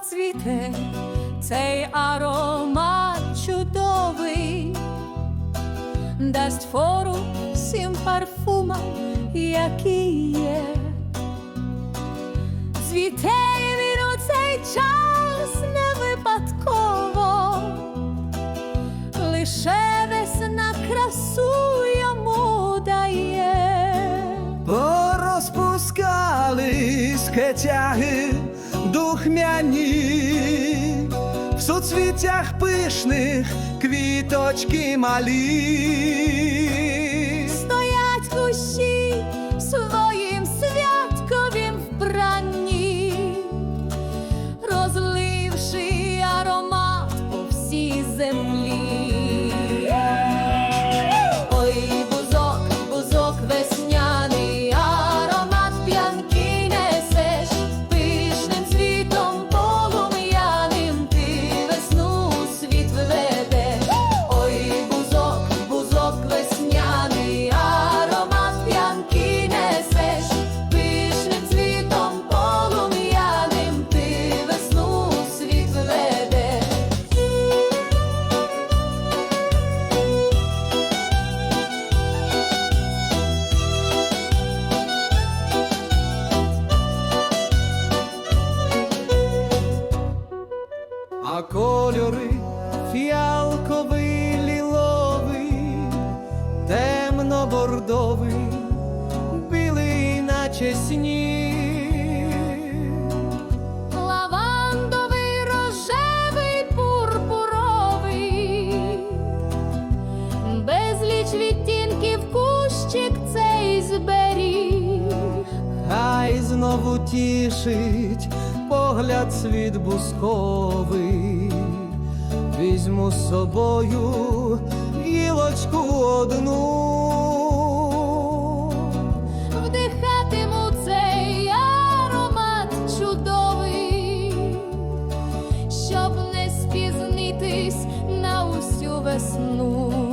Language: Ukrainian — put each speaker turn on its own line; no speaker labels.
цвіте, цей аромат чудовий, дасть фору всім парфумам, які є. Цвіте він у цей час не випадково, лише весна красу йому дає.
Порозпускались кетяги духмяні, в суцвіттях пишних квіточки малі.
Стоять кущі в своїм святковім вбранні, розливши аромат по всій землі.
Кольори фіалковий, ліловий, темно-бордовий, білий, наче сніг.
Лавандовий, рожевий, пурпуровий, безліч відтінків кущик цей зберіг.
Хай знову тішить погляд світ бусковий, візьму з собою гілочку одну.
Вдихатиму цей аромат чудовий, щоб не спізнитись на усю весну.